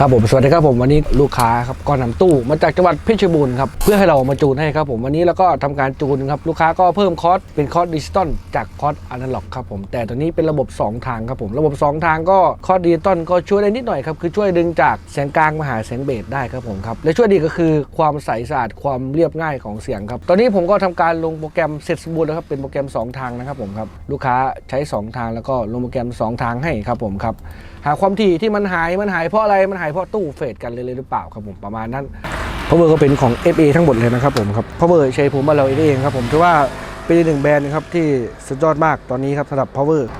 ครับผมสวัสดีครับผมวันนี้ลูกค้าครับก็นำตู้มาจากจังหวัดเพชรบูรณ์ครับเพื่อให้เรามาจูนให้ครับผมวันนี้เราก็ทำการจูนครับลูกค้าก็เพิ่มคอสเป็นคอสดิจิตอลจากคอสอนาล็อกครับผมแต่ตัวนี้เป็นระบบ 2 ทางครับผมระบบ 2 ทางก็คอสดิจิตอลก็ช่วยได้นิดหน่อยครับคือช่วยดึงจากแสงกลางมาหาแสงเบสได้ครับผมครับและช่วยดีก็คือความใสสะอาดความเรียบง่ายของเสียงครับตอนนี้ผมก็ทำการลงโปรแกรมเสร็จสมบูรณ์แล้วครับเป็นโปรแกรม 2 ทางนะครับผมครับลูกค้าใช้ 2 ทางแล้วก็ลงโปรแกรม 2 ทางให้ครับผมครับหาความถี่ที่มันหายมันหายเพราะอะไรมันหายเพราะตู้เฟดกันเลยหรือเปล่าครับผมประมาณนั้น power ก็เป็นของ FA ทั้งหมดเลยนะครับผมครับ power ใช้ผมมาเราเองครับผมถือว่าเป็นหนึ่งแบรนด์ครับที่สุดยอดมากตอนนี้ครับสำหรับ power ครับ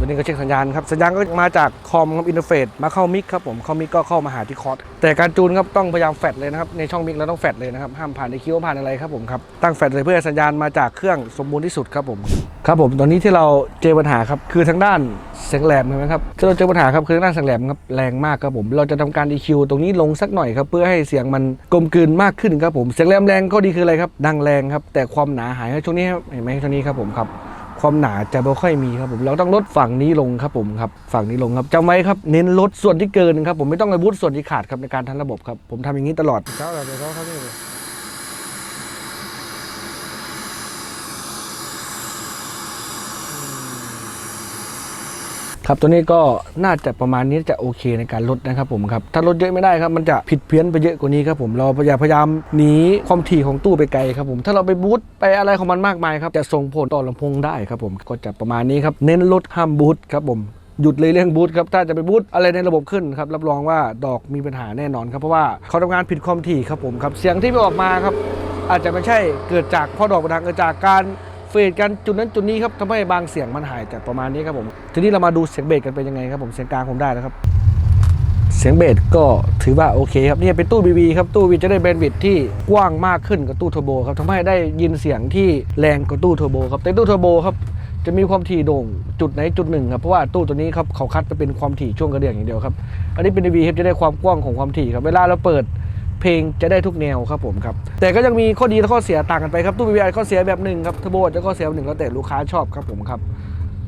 ตัวนี้ก็เช็คสัญญาณครับ สัญญาณก็มาจากคอมครับอินเทอร์เฟซมาเข้ามิกครับผมเข้ามิกก็เข้ามาหาที่คอร์สแต่การจูนครับต้องพยายามแฟดเลยนะครับในช่องมิกเราต้องแฟดเลยนะครับห้ามผ่านในคิวผ่านอะไรครับผมครับตั้งแฟดเลยเพื่อสัญญาณมาจากเครื่องสมบูรณ์ที่สุดครับผมครับผมตอนนี้ที่เราเจอปัญหาครับคือทางด้านเสียงแหลมใช่ไหมครับที่เราเจอปัญหาครับคือทางด้านเสียงแหลมครับแรงมากครับผมเราจะทำการ EQ ตรงนี้ลงสักหน่อยครับเพื่อให้เสียงมันกลมกลืนมากขึ้นครับผมเสียงแหลมแรงก็ดีคืออะไรครับดังแรงครับแต่ความหนาหายช่วงนี้ครับเห็นไหมช่วงนี้ครับผมครับ ความหนาจะไม่ค่อยมีครับผมเราต้องลดฝั่งนี้ลงครับผมครับฝั่งนี้ลงครับจำไว้ครับเน้นลดส่วนที่เกินครับผมไม่ต้องไปบูทส่วนที่ขาดครับในการทันระบบครับผมทำอย่างนี้ตลอดเช้าเราไปเขาเขาเนี่ย ครับตัวนี้ก็น่าจะประมาณนี้จะโอเคในการลดนะครับผมครับถ้าลดเยอะไม่ได้ครับมันจะผิดเพี้ยนไปเยอะกว่านี้ครับผมเราอย่าพยายามหนีความถี่ของตู้ไปไกลครับผมถ้าเราไปบูทไปอะไรของมันมากมายครับจะส่งผลต่อลำโพงได้ครับผมก็จะประมาณนี้ครับเน้นลดห้ามบูทครับผมหยุดเลยเรื่องบูทครับ ถ้าจะไปบูทอะไรในระบบขึ้นครับ รับรองว่าดอกมีปัญหาแน่นอนครับ เพราะว่าเขาทำงานผิดความถี่ครับผมครับ เสียงที่ไม่ออกมาครับ อาจจะไม่ใช่เกิดจากพ่อดอกประดังเกิดจากการ เฟดกันจุดนั้นจุดนี้ครับทำให้บางเสียงมันหายแต่ประมาณนี้ครับผม ทีนี้เรามาดูเสียงเบสกันเป็นยังไงครับผมเสียงกลางผมได้แล้วครับ เสียงเบสก็ถือว่าโอเคครับนี่เป็นตู้ BB ครับตู้ BB จะได้แบนด์วิดที่กว้างมากขึ้นกว่าตู้เทอร์โบครับทำให้ได้ยินเสียงที่แรงกว่าตู้เทอร์โบครับแต่ตู้เทอร์โบครับจะมีความถี่โด่งจุดไหนจุดหนึ่งครับเพราะว่าตู้ตัวนี้ครับเขาคัดไปเป็นความถี่ช่วงกระเดื่องอย่างเดียวครับอันนี้เป็น BB ครับจะได้ความกว้างของความถี่ครับเวลาเราเปิด เพลงจะได้ทุกแนวครับผมครับแต่ก็ยังมีข้อดีและข้อเสียต่างกันไปครับตู้บีบีข้อเสียแบบหนึ่งครับเทอร์โบจะข้อเสียแบบหนึ่งแล้วแต่ลูกค้าชอบครับผมครับ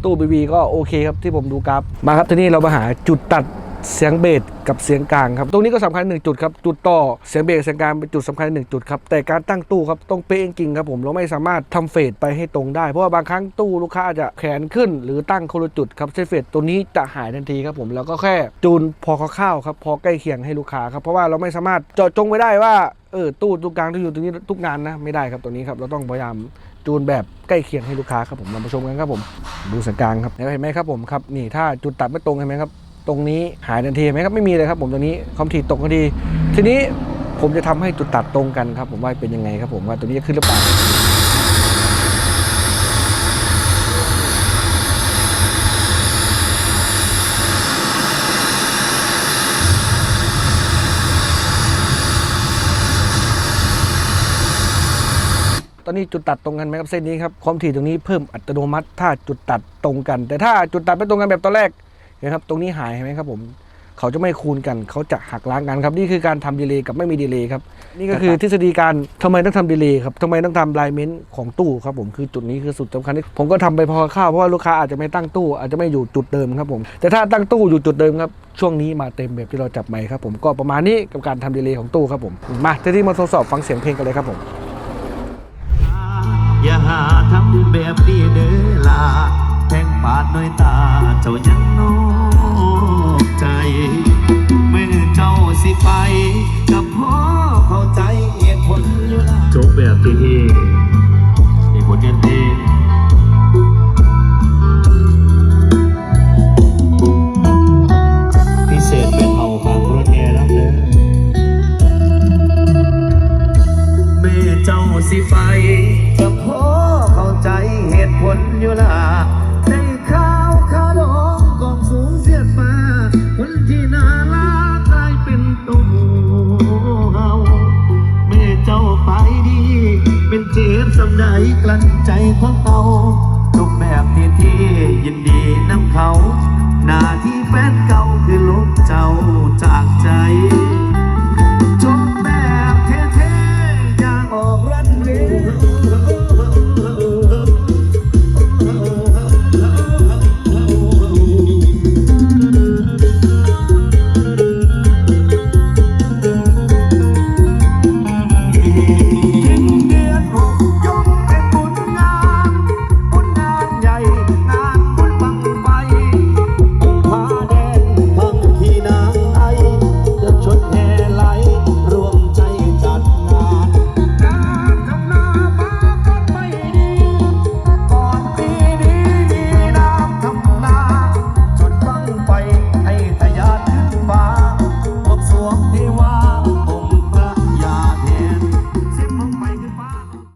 ตู้บีบีก็โอเคครับที่ผมดูกราฟมาครับทีนี้เรามาหาจุดตัด เสียงเบสกับเสียงกลางครับ ตรงนี้ก็สำคัญหนึ่งจุดครับ จุดต่อเสียงเบสเสียงกลางเป็นจุดสำคัญหนึ่งจุดครับ แต่การตั้งตู้ครับต้องเป๊ะจริงครับผมเราไม่สามารถทำเฟดไปให้ตรงได้ เพราะว่าบางครั้งตู้ลูกค้าอาจจะแขนขึ้น หรือตั้งคนละจุดครับเส้เฟดตัวนี้จะหายทันทีครับผมแล้วก็แค่จูนพอคร่าวๆครับพอใกล้เคียงให้ลูกค้าครับเพราะว่าเราไม่สามารถเจาะจงไว้ได้ว่าเออตู้ตรงกลางที่อยู่ตรงนี้ทุกงานนะไม่ได้ครับตัวนี้ครับเราต้องพยายามจูนแบบใกล้เคียงให้ลูกค้าครับผมเรามาชมกันครับผมดูสัญกลางครับเห็นไหมครับผมครับนี่ถ้าจุดตัดไม่ตรงเห็นไหมครับ ตรงนี้หายทันทีไหมครับไม่มีเลยครับผมตรงนี้ความถี่ตกทันทีทีนี้ผมจะทำให้จุดตัดตรงกันครับ ผมว่าเป็นยังไงครับผมว่าตัวนี้จะขึ้นหรือเปล่าตอนนี้จุดตัดตรงกันไหมครับเส้นนี้ครับความถี่ตรงนี้เพิ่มอัตโนมัติ ถ้าจุดตัดตรงกัน แต่ถ้าจุดตัดไม่ตรงกันแบบตอนแรก นะครับตรงนี้หายเห็นไหมครับผมเขาจะไม่คูณกันเขาจะหักล้างกันครับนี่คือการทำดีเลย์กับไม่มีดีเลย์ครับนี่ก็คือทฤษฎีการทำไมต้องทำดีเลย์ครับทำไมต้องทำไลเมนต์ของตู้ครับผมคือจุดนี้คือสุดสำคัญที่ผมก็ทำไปพอข้าวเพราะว่าลูกค้าอาจจะไม่ตั้งตู้อาจจะไม่อยู่จุดเดิมครับผมแต่ถ้าตั้งตู้อยู่จุดเดิมครับช่วงนี้มาเต็มแบบที่เราจับไมค์ครับผมก็ประมาณนี้กับการทำดีเลย์ของตู้ครับผมมาทีนี้มาทดสอบฟังเสียงเพลงกันเลยครับผมอย่าหาทำแบบนี้เด้อล่ะแทงปาดน้อยตาเจ้ายังนอกใจเมื่อเจ้าสิไปกับพ่อำใดกลั้นใจของเขาทุกแบบที่ที่ยินดีนำเขา หน้าที่แฟนเก่า